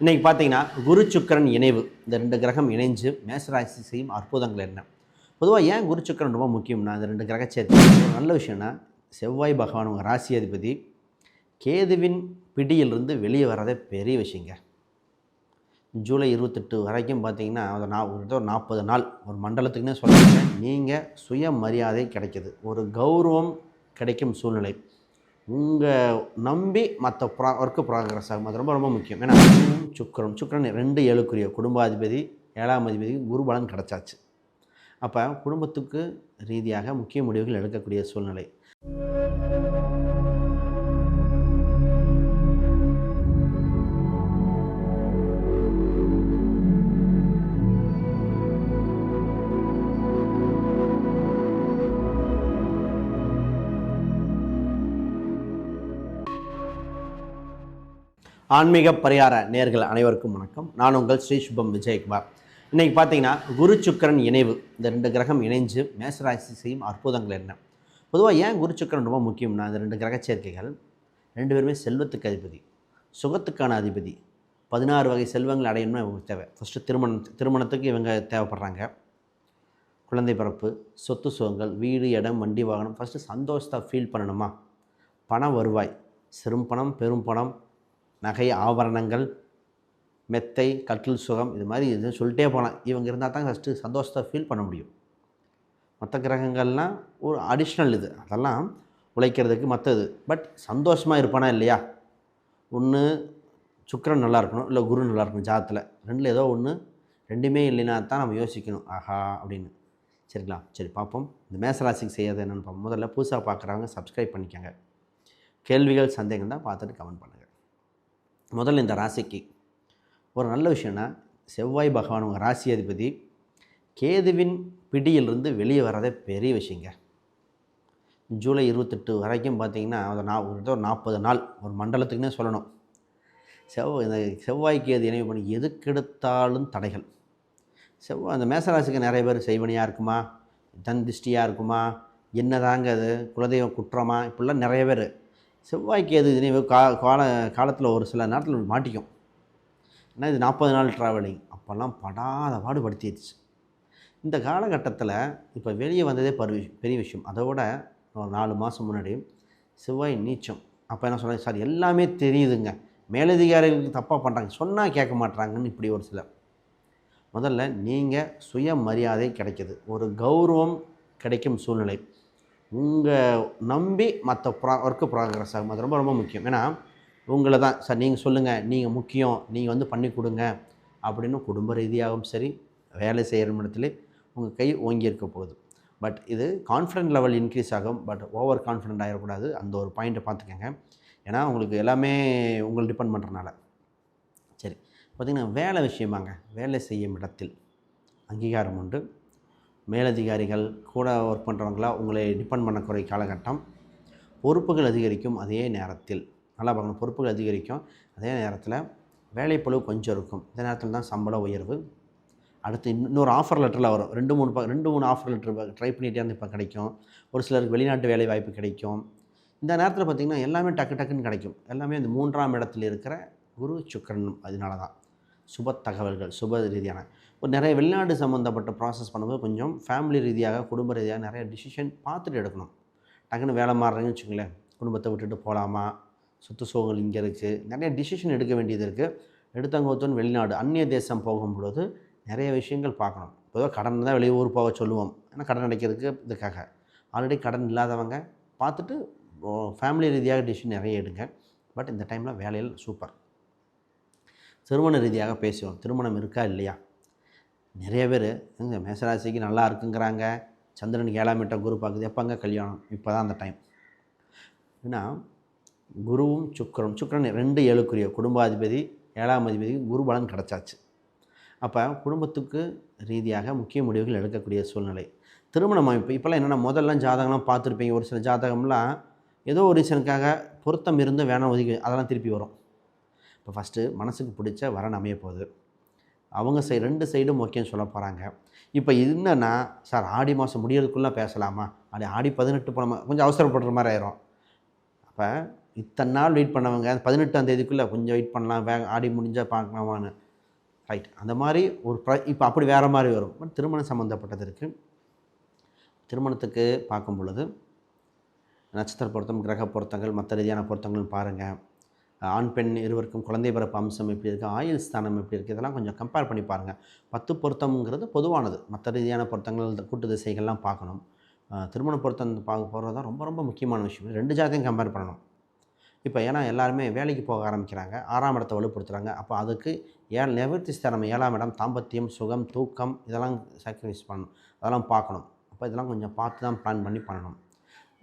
இன்றைக்கி பார்த்தீங்கன்னா குரு சுக்கிரன் இணைவு. இந்த ரெண்டு கிரகம் இணைஞ்சு மேசராசி செய்யும் அற்புதங்கள் என்ன? பொதுவாக ஏன் குரு சுக்கரன் ரொம்ப முக்கியம்னா இந்த ரெண்டு கிரக சேர்த்து ஒரு நல்ல விஷயம்னா செவ்வாய் பகவான் உங்கள் ராசி அதிபதி கேதுவின் பிடியிலிருந்து வெளியே வர்றதே பெரிய விஷயங்க. ஜூலை இருபத்தெட்டு வரைக்கும் பார்த்தீங்கன்னா அதை நான் ஒரு ஒரு நாற்பது நாள் ஒரு மண்டலத்துக்குன்னே சொல்ல நீங்கள் சுயமரியாதை கிடைக்கிது. ஒரு கௌரவம் கிடைக்கும் சூழ்நிலை. உங்கள் நம்பி மற்ற ப்ரா ஒர்க்கு ப்ராக்ரஸ் ஆகும் அது ரொம்ப ரொம்ப முக்கியம். ஏன்னா சுக்கரம் சுக்கரன் சுக்கரன் ரெண்டு ஏழுக்குரிய குடும்பாதிபதி ஏழாம் அதிபதி குரு பலன் கிடச்சாச்சு. அப்போ குடும்பத்துக்கு ரீதியாக முக்கிய முடிவுகள் எடுக்கக்கூடிய சூழ்நிலை. ஆன்மீக பரிகார நேர்கள் அனைவருக்கும் வணக்கம். நான் உங்கள் ஸ்ரீ சுபம் விஜயகுமார். இன்றைக்கி பார்த்தீங்கன்னா குரு சுக்கிரன் இணைவு. இந்த ரெண்டு கிரகம் இணைஞ்சு மேசராசி செய்யும் அற்புதங்கள் என்ன? பொதுவாக ஏன் குரு சுக்கரன் ரொம்ப முக்கியம்னா இந்த ரெண்டு கிரக சேர்க்கைகள் ரெண்டு பேருமே செல்வத்துக்கு அதிபதி சுகத்துக்கான அதிபதி. பதினாறு வகை செல்வங்கள் அடையணும்னு இவங்களுக்கு தேவை. ஃபஸ்ட்டு திருமணம் திருமணத்துக்கு இவங்க தேவைப்படுறாங்க. குழந்தை பிறப்பு சொத்து சுகங்கள் வீடு இடம் வண்டி வாகனம். ஃபஸ்ட்டு சந்தோஷத்தை ஃபீல் பண்ணணுமா? பண வருவாய். சிறும் பணம் பெரும் பணம் நகை ஆபரணங்கள் மெத்தை கட்டில் சுகம் இது மாதிரி இது சொல்லிட்டே போகலாம். இவங்க இருந்தால் தான் ஃபஸ்ட்டு சந்தோஷத்தை ஃபீல் பண்ண முடியும். மற்ற கிரகங்கள்லாம் ஒரு அடிஷ்னல் இது. அதெல்லாம் உழைக்கிறதுக்கு மற்றது. பட் சந்தோஷமாக இருப்பானா இல்லையா? ஒன்று சுக்கரன் நல்லா இருக்கணும். இல்லை குரு நல்லா இருக்கணும் ஜாதத்தில். ரெண்டில் ஏதோ ஒன்று ரெண்டுமே இல்லைன்னா தான் நம்ம யோசிக்கணும். ஆஹா அப்படின்னு. சரிங்களா? சரி பார்ப்போம். இந்த மேசராசிக்கு செய்யறது என்னென்னு பார்ப்போம். முதல்ல புதுசாக பார்க்குறவங்க சப்ஸ்கிரைப் பண்ணிக்கோங்க. கேள்விகள் சந்தேகம் தான் பார்த்துட்டு கமெண்ட் பண்ணுங்கள் முதல்ல இந்த ராசிக்கு. ஒரு நல்ல விஷயம்னா செவ்வாய் பகவான் உங்கள் ராசி அதிபதி கேதுவின் பிடியிலிருந்து வெளியே வர்றதே பெரிய விஷயங்க. ஜூலை இருபத்தெட்டு வரைக்கும் பார்த்தீங்கன்னா ஒரு நா ஒரு நாற்பது நாள் ஒரு மண்டலத்துக்குன்னே சொல்லணும். செவ்வாய் இந்த செவ்வாய் கேது இணைவு பண்ணி எதுக்கெடுத்தாலும் தடைகள். செவ்வாய் அந்த மேசராசிக்கு நிறைய பேர் செய்வனியாக இருக்குமா? தன் திருஷ்டியாக இருக்குமா? என்னதாங்க அது? குலதெய்வம் குற்றமா? இப்படிலாம் நிறைய பேர் செவ்வாய்க்கு எது இணைவு கா கால காலத்தில் ஒரு சில நேரத்தில் மாட்டிக்கும். ஏன்னா இது நாற்பது நாள் ட்ராவலிங் அப்போல்லாம் படாத பாடுபடுத்திடுச்சு இந்த காலகட்டத்தில் இப்போ வெளியே வந்ததே பெரிய பெரிய விஷயம். அதோட ஒரு நாலு மாதம் முன்னாடி செவ்வாய் நீச்சம். அப்போ என்ன சொல்கிறாங்க சார் எல்லாமே தெரியுதுங்க. மேலதிகாரிகளுக்கு தப்பாக பண்ணுறாங்க சொன்னால் கேட்க மாட்றாங்கன்னு இப்படி ஒரு சிலர் முதல்ல நீங்கள் சுயமரியாதை கிடைக்கிது. ஒரு கௌரவம் கிடைக்கும் சூழ்நிலை. உங்கள் நம்பி மற்ற ப்ரா ஒர்க்கு ப்ராக்ரஸ் ஆகும். அது ரொம்ப ரொம்ப முக்கியம். ஏன்னா உங்களை தான். சார் நீங்கள் சொல்லுங்கள் நீங்கள் முக்கியம். நீங்கள் வந்து பண்ணி கொடுங்க. அப்படின்னு குடும்ப ரீதியாகவும் சரி வேலை செய்கிற இடத்துல உங்கள் கை ஓங்கி இருக்க போகுது. பட் இது கான்ஃபிடென்ட் லெவல் இன்க்ரீஸ் ஆகும். பட் ஓவர் கான்ஃபிடென்ட் ஆகிடக்கூடாது அந்த ஒரு பாயிண்ட்டை பார்த்துக்கோங்க. ஏன்னா உங்களுக்கு எல்லாமே உங்களை டிபெண்ட் பண்ணுறனால சரி. பார்த்திங்கன்னா வேலை விஷயமாங்க. வேலை செய்யும் இடத்தில் அங்கீகாரம் உண்டு. மேலதிகாரிகள் கூட ஒர்க் பண்ணுறவங்களா உங்களை டிபெண்ட் பண்ணக்கூடிய காலகட்டம். பொறுப்புகள் அதிகரிக்கும் அதே நேரத்தில். நல்லா பார்க்கணும். பொறுப்புகள் அதிகரிக்கும் அதே நேரத்தில் வேலைப்பளு கொஞ்சம் இருக்கும். இந்த நேரத்தில் தான் சம்பள உயர்வு. அடுத்து இன்னொரு ஆஃபர் லெட்டரில் வரும். ரெண்டு மூணு ப ரெண்டு மூணு ஆஃபர் லெட்டர் ட்ரை பண்ணிகிட்டே இருந்து இப்போ கிடைக்கும். ஒரு சிலருக்கு வெளிநாட்டு வேலை வாய்ப்பு கிடைக்கும். இந்த நேரத்தில் பார்த்திங்கன்னா எல்லாமே டக்கு டக்குன்னு கிடைக்கும். எல்லாமே அந்த மூன்றாம் இடத்தில் இருக்கிற குரு சுக்கரன் அதனால தான். சுப தகவல்கள் சுப ரீதியான நிறைய வெளிநாடு சம்மந்தப்பட்ட ப்ராசஸ் பண்ணும்போது கொஞ்சம் ஃபேமிலி ரீதியாக குடும்ப ரீதியாக நிறைய டிசிஷன் பார்த்துட்டு எடுக்கணும். டக்குன்னு வேலை மாறுறேன்னு வச்சுங்களேன் குடும்பத்தை விட்டுட்டு போகலாமா? சொத்து சோகங்கள் இங்கே இருக்குது நிறைய டிசிஷன் எடுக்க வேண்டியது இருக்குது எடுத்தவங்க வெளிநாடு அந்நிய தேசம் போகும்பொழுது நிறைய விஷயங்கள் பார்க்கணும். பொதுவாக கடன் தான் வெளியூர் போக சொல்லுவோம். ஏன்னா கடன் அடைக்கிறதுக்கு இதுக்காக. ஆல்ரெடி கடன் இல்லாதவங்க பார்த்துட்டு ஃபேமிலி ரீதியாக டிசிஷன் நிறைய எடுங்க. பட் இந்த டைமில் வேலையில் சூப்பர் திருமண ரீதியாக பேசுவோம். திருமணம் இருக்கா இல்லையா? நிறைய பேர் எங்க மேசராசிக்கு நல்லா இருக்குங்கிறாங்க. சந்திரனுக்கு ஏழாம் எட்டாம் குரு பார்க்குது. எப்போங்க கல்யாணம்? இப்போ தான் அந்த டைம் ஏன்னா குருவும் சுக்கரம் சுக்கரன் ரெண்டு ஏழுக்குரிய குடும்பாதிபதி ஏழாம் அதிபதி குரு பலன் கிடச்சாச்சு. அப்போ குடும்பத்துக்கு ரீதியாக முக்கிய முடிவுகள் எடுக்கக்கூடிய சூழ்நிலை. திருமணம் அமைப்பு இப்போல்லாம் என்னென்னா முதல்லாம் ஜாதகம்லாம் பார்த்துருப்பீங்க. ஒரு சில ஜாதகம்லாம் ஏதோ ஒரு ரீசனுக்காக பொருத்தம் இருந்து வேணாம் ஒதுக்கி அதெல்லாம் திருப்பி வரும். இப்போ ஃபஸ்ட்டு மனசுக்கு பிடிச்ச வரன் அமைய போகுது அவங்க சை ரெண்டு சைடும் ஓகேன்னு சொல்ல போகிறாங்க இப்போ என்னென்னா சார் ஆடி மாதம் முடியறதுக்குள்ளே பேசலாமா? அப்படி ஆடி பதினெட்டு போன கொஞ்சம் அவசரப்படுற மாதிரி ஆயிரும். அப்போ இத்தனை நாள் வெயிட் பண்ணவங்க பதினெட்டாம் தேதிக்குள்ளே கொஞ்சம் வெயிட் பண்ணலாம் வே ஆடி முடிஞ்சால் பார்க்கலாமான்னு. ரைட் அந்த மாதிரி ஒரு ப்ர இப்போ அப்படி வேறு மாதிரி வரும். பட் திருமணம் சம்மந்தப்பட்டது இருக்குது திருமணத்துக்கு பார்க்கும் பொழுது நட்சத்திர பொருத்தம் கிரக பொருத்தங்கள் மற்ற ரீதியான பொருத்தங்கள் பாருங்கள் ஆண் பெண் இருவருக்கும் குழந்தை பிறப்பு அம்சம் எப்படி இருக்குது ஆயுள் ஸ்தானம் எப்படி இருக்குது இதெல்லாம் கொஞ்சம் கம்பேர் பண்ணி பாருங்கள் பத்து பொருத்தம்ங்கிறது பொதுவானது. மற்ற ரீதியான பொருத்தங்கள் கூட்டு திசைகள்லாம் பார்க்கணும். திருமண பொருத்தம் பார்க்க போகிறது தான் ரொம்ப ரொம்ப முக்கியமான விஷயம். ரெண்டு ஜாத்தையும் கம்பேர் பண்ணணும். இப்போ ஏன்னா எல்லாருமே வேலைக்கு போக ஆரம்பிக்கிறாங்க. ஆறாம் இடத்தை வலுப்படுத்துகிறாங்க அப்போ அதுக்கு ஏழ் நிவர்த்தி ஸ்தானம் ஏழாம் இடம் தாம்பத்தியம் சுகம் தூக்கம் இதெல்லாம் சாக்ரிஃபைஸ் பண்ணணும். அதெல்லாம் பார்க்கணும். அப்போ இதெல்லாம் கொஞ்சம் பார்த்து தான் பிளான் பண்ணி பண்ணணும்.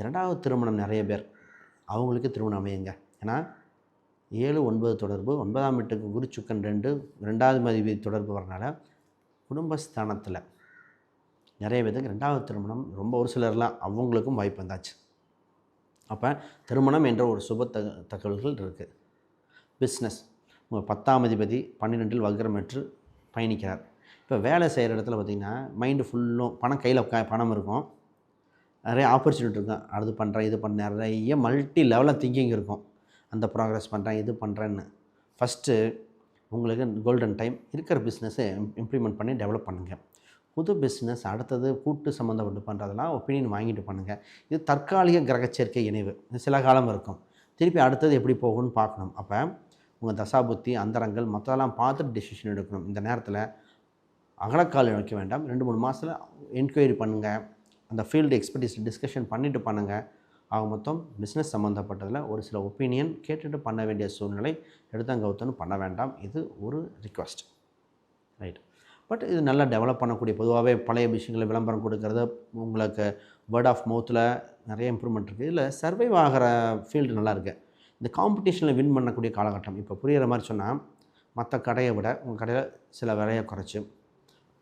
இரண்டாவது திருமணம் நிறைய பேர். அவங்களுக்கு திருமணம் அமையுங்க. ஏன்னா ஏழு ஒன்பது தொடர்பு ஒன்பதாம் வீட்டுக்கு குரு சுக்கன் ரெண்டு ரெண்டாவது மதிவு தொடர்பு வரனால குடும்பஸ்தானத்தில் நிறைய பேருக்கு ரெண்டாவது திருமணம் ரொம்ப ஒரு சிலர்லாம் அவங்களுக்கும் வாய்ப்பு வந்தாச்சு. அப்போ திருமணம் என்ற ஒரு சுப த தகவல்கள் இருக்குது பிஸ்னஸ் உங்கள் பத்தாம் அதிபதி பன்னிரெண்டில் வக்ரமற்று பயணிக்கிறார். இப்போ வேலை செய்கிற இடத்துல பார்த்திங்கன்னா மைண்டு ஃபுல்லும் பணம் கையில் பணம் இருக்கும். நிறைய ஆப்பர்ச்சுனிட்டி இருக்கும். அது பண்ணுறேன் இது பண்ண நிறைய மல்டி லெவலில் திங்கிங் இருக்கும். அந்த ப்ராக்ரஸ் பண்ணுறேன் இது பண்ணுறேன்னு. ஃபஸ்ட்டு உங்களுக்கு கோல்டன் டைம் இருக்கிற பிஸ்னஸை இம்ப்ளிமெண்ட் பண்ணி டெவலப் பண்ணுங்கள் புது பிஸ்னஸ் அடுத்தது கூட்டு சம்மந்தப்பட்டு பண்ணுறதெல்லாம் ஒப்பீனியன் வாங்கிட்டு பண்ணுங்கள் இது தற்காலிக கிரகச்சேர்க்கை இணைவு. சில காலம் இருக்கும். திருப்பி அடுத்தது எப்படி போகும்னு பார்க்கணும். அப்போ உங்கள் தசாபுத்தி அந்தரங்கள் மற்றதெல்லாம் பார்த்துட்டு டெசிஷன் எடுக்கணும். இந்த நேரத்தில் அகலக்கால் வைக்க வேண்டாம். ரெண்டு மூணு மாதத்தில் என்கொயரி பண்ணுங்கள் அந்த ஃபீல்டு எக்ஸ்பர்டீஸ் டிஸ்கஷன் பண்ணிவிட்டு பண்ணுங்கள் ஆக மொத்தம் பிஸ்னஸ் சம்மந்தப்பட்டதில் ஒரு சில ஒப்பீனியன் கேட்டுட்டு பண்ண வேண்டிய சூழ்நிலை எடுத்தங்கவுத்தன்னு பண்ண வேண்டாம். இது ஒரு ரிக்வஸ்ட் ரைட் பட் இது நல்லா டெவலப் பண்ணக்கூடிய பொதுவாகவே பழைய விஷயங்களை விளம்பரம் கொடுக்கறது உங்களுக்கு வேர்ட் ஆஃப் மவுத்தில் நிறைய இம்ப்ரூவ்மெண்ட் இருக்குது இதில் சர்வைவ் ஆகிற ஃபீல்டு நல்லா இருக்குது இந்த காம்படிஷனில் வின் பண்ணக்கூடிய காலகட்டம். இப்போ புரிகிற மாதிரி சொன்னால் மற்ற கடையை விட உங்கள் கடையில் சில விலையை குறைச்சி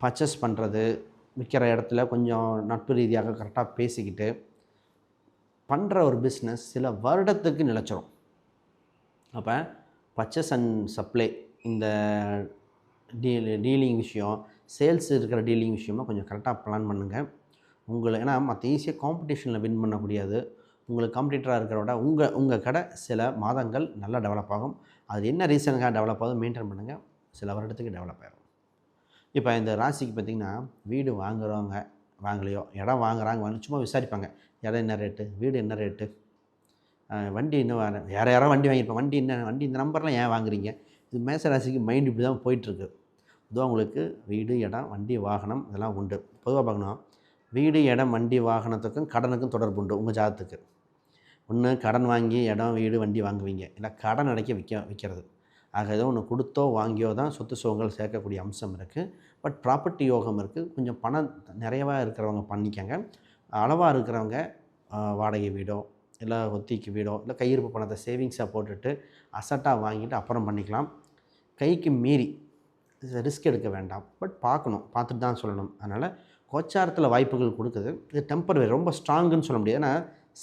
பர்ச்சேஸ் பண்ணுறது விற்கிற இடத்துல கொஞ்சம் நட்பு ரீதியாக கரெக்டாக பேசிக்கிட்டு பண்ணுற ஒரு பிஸ்னஸ் சில வருடத்துக்கு நிலச்சிரும். அப்போ பர்ச்சேஸ் அண்ட் சப்ளை இந்த டீல் டீலிங் விஷயம் சேல்ஸ் இருக்கிற டீலிங் விஷயமாக கொஞ்சம் கரெக்டாக பிளான் பண்ணுங்கள் உங்களை ஏன்னா மற்ற ஈஸியாக காம்படிஷனில் வின் பண்ண முடியாது உங்களுக்கு காம்படிட்டராக இருக்கிற விட உங்கள் உங்கள் கடை சில மாதங்கள் நல்லா டெவலப் ஆகும். அது என்ன ரீசனுக்காக டெவலப் ஆகும் மெயின்டைன் பண்ணுங்கள் சில வருடத்துக்கு டெவலப் ஆகும் இப்போ இந்த ராசிக்கு பார்த்திங்கன்னா வீடு வாங்குறவங்க வாங்கலையோ? இடம் வாங்குறாங்க. வாங்க சும்மா விசாரிப்பாங்க. இடம் என்ன ரேட்டு வீடு என்ன ரேட்டு வண்டி இன்னும் வேறு வேறு யாரோ வண்டி வாங்கியிருப்பேன் வண்டி என்ன வண்டி இந்த நம்பர்லாம் ஏன் வாங்குறீங்க? இது மேசராசிக்கு மைண்ட் இப்படி தான் போயிட்டுருக்கு. பொதுவாக உங்களுக்கு வீடு இடம் வண்டி வாகனம் இதெல்லாம் உண்டு. பொதுவாக பார்க்கணும். வீடு இடம் வண்டி வாகனத்துக்கும் கடனுக்கும் தொடர்பு உண்டு உங்கள் ஜாதத்துக்கு ஒன்று கடன் வாங்கி இடம் வீடு வண்டி வாங்குவீங்க. இல்லை கடன் அடைக்க விற்க விற்கிறது ஆக ஏதோ ஒன்று கொடுத்தோ வாங்கியோ தான் சொத்து சுகங்கள் சேர்க்கக்கூடிய அம்சம் இருக்குது பட் ப்ராப்பர்ட்டி யோகம் இருக்குது கொஞ்சம் பணம் நிறையவாக இருக்கிறவங்க பண்ணிக்கங்க. அளவாக இருக்கிறவங்க வாடகை வீடோ இல்லை ஒத்திக்கு வீடோ இல்லை கையிருப்பு பணத்தை சேவிங்ஸாக போட்டுட்டு அசட்டாக வாங்கிட்டு அப்புறம் பண்ணிக்கலாம். கைக்கு மீறி ரிஸ்க் எடுக்க வேண்டாம். பட் பார்க்கணும். பார்த்துட்டு தான் சொல்லணும். அதனால் கோச்சாரத்தில் வாய்ப்புகள் கொடுக்குது. இது டெம்பரவரி ரொம்ப ஸ்ட்ராங்குன்னு சொல்ல முடியாது. ஏன்னா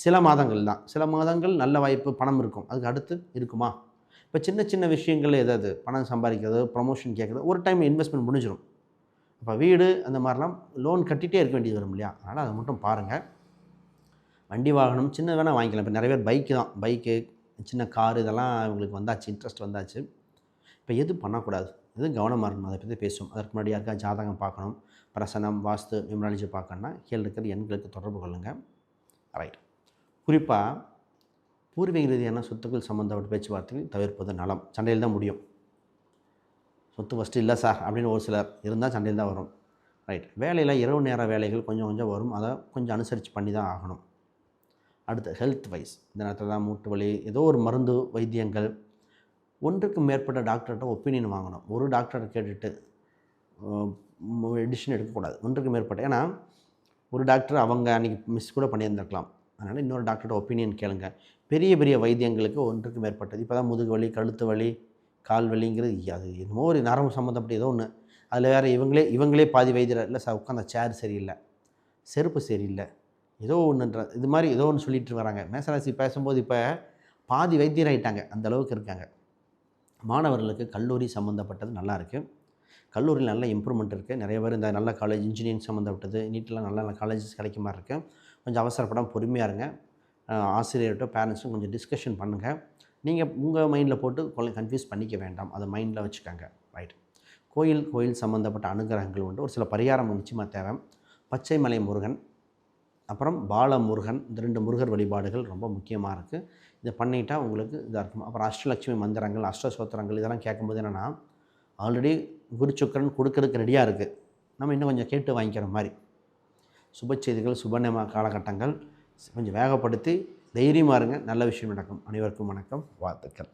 சில மாதங்கள் தான். சில மாதங்கள் நல்ல வாய்ப்பு பணம் இருக்கும். அதுக்கு அடுத்து இருக்குமா? இப்போ சின்ன சின்ன விஷயங்கள் ஏதாவது பணம் சம்பாதிக்கிறது ப்ரமோஷன் கேட்குறது ஒரு டைம் இன்வெஸ்ட்மெண்ட் முடிஞ்சிடும் இப்போ வீடு அந்த மாதிரிலாம் லோன் கட்டிகிட்டே இருக்க வேண்டியது வரும் இல்லையா? அதனால் அதை மட்டும் பாருங்கள் வண்டி வாகனம் சின்ன வேணால் வாங்கிக்கலாம். இப்போ நிறைய பேர் பைக்கு தான். பைக்கு சின்ன கார் இதெல்லாம் இவங்களுக்கு வந்தாச்சு இன்ட்ரெஸ்ட் வந்தாச்சு. இப்போ எது பண்ணக்கூடாது? எது கவனமாக இருக்கணும்? அதை பற்றி பேசும் அதற்கு முன்னாடி யாருக்கா ஜாதகம் பார்க்கணும்? பிரசனம் வாஸ்து நியூமராலஜி பார்க்கணுன்னா கீழே இருக்கிற எண்களுக்கு தொடர்பு கொள்ளுங்கள் ரைட் குறிப்பாக பூர்வீக ரீதியான சொத்துக்கள் சம்மந்தப்பட்ட பேச்சுவார்த்தைகள் தவிர்ப்பது நலம். சண்டையில் தான் முடியும். சொத்து ஃபஸ்ட்டு இல்லை சார் அப்படின்னு ஒரு சிலர் இருந்தால் சண்டையில் தான் வரும். ரைட் வேலையில் இரவு நேர வேலைகள் கொஞ்சம் கொஞ்சம் வரும். அதை கொஞ்சம் அனுசரித்து பண்ணி தான் ஆகணும். அடுத்து ஹெல்த் வைஸ் இந்த நேரத்தில் தான் மூட்டு வலி ஏதோ ஒரு மருந்து வைத்தியங்கள். ஒன்றுக்கு மேற்பட்ட டாக்டர்கிட்ட ஒப்பீனியன் வாங்கணும். ஒரு டாக்டரை கேட்டுட்டு எடிஷன் எடுக்கக்கூடாது. ஒன்றுக்கு மேற்பட்ட. ஏன்னா ஒரு டாக்டர் அவங்க அன்றைக்கி மிஸ் கூட பண்ணியிருந்திருக்கலாம். அதனால் இன்னொரு டாக்டரோட ஒப்பீனியன் கேளுங்க. பெரிய பெரிய வைத்தியங்களுக்கு ஒன்றுக்கு மேற்பட்டது. இப்போ தான் முதுகு வலி கழுத்து வலி கால் வலிங்கிறது அது என்னமோ ஒரு நரம்பு சம்மந்தப்பட்ட ஏதோ ஒன்று அதில் வேறு இவங்களே இவங்களே பாதி வைத்தியர் இல்லை சார் உட்காந்த சேர் சரியில்லை செருப்பு சரியில்லை ஏதோ ஒன்றுன்ற இது மாதிரி ஏதோ ஒன்று சொல்லிட்டு வராங்க. மேசராசி பேசும்போது இப்போ பாதி வைத்தியர் ஆகிட்டாங்க அந்த அளவுக்கு இருக்காங்க. மாணவர்களுக்கு கல்லூரி சம்மந்தப்பட்டது நல்லா இருக்குது கல்லூரியில் நல்ல இம்ப்ரூவ்மெண்ட் இருக்குது நிறைய பேர் இந்த நல்ல காலேஜ் இன்ஜினியரிங் சம்மந்தப்பட்டது நீட்டெலாம் நல்ல நல்ல காலேஜஸ் கிடைக்க மாதிரி இருக்குது கொஞ்சம் அவசரப்படாமல் பொறுமையாக இருங்க. ஆசிரியர்கிட்ட பேரண்ட்ஸும் கொஞ்சம் டிஸ்கஷன் பண்ணுங்கள் நீங்கள் உங்கள் மைண்டில் போட்டு கொலை கன்ஃபியூஸ் பண்ணிக்க வேண்டாம். அதை மைண்டில் வச்சுக்கோங்க. ரைட் கோயில் கோயில் சம்மந்தப்பட்ட அனுகிரகங்கள் உண்டு. ஒரு சில பரிகாரம் நிச்சயமாக தேவை. பச்சைமலை முருகன் அப்புறம் பால முருகன் இந்த ரெண்டு முருகர் வழிபாடுகள் ரொம்ப முக்கியமாக இருக்குது இதை பண்ணிட்டா உங்களுக்கு இதாக இருக்கும். அப்புறம் அஷ்டலட்சுமி மந்திரங்கள் அஷ்டசோத்திரங்கள் இதெல்லாம் கேட்கும்போது என்னென்னா ஆல்ரெடி குருச்சுக்கரன் கொடுக்கறதுக்கு ரெடியாக இருக்குது நம்ம இன்னும் கொஞ்சம் கேட்டு வாங்கிக்கிற மாதிரி. சுப செய்திகள் சுபநேம காலகட்டங்கள் கொஞ்சம் வேகப்படுத்தி தைரியமாக இருங்க. நல்ல விஷயம் நடக்கும். அனைவருக்கும் வணக்கம். வாழ்த்துக்கள்.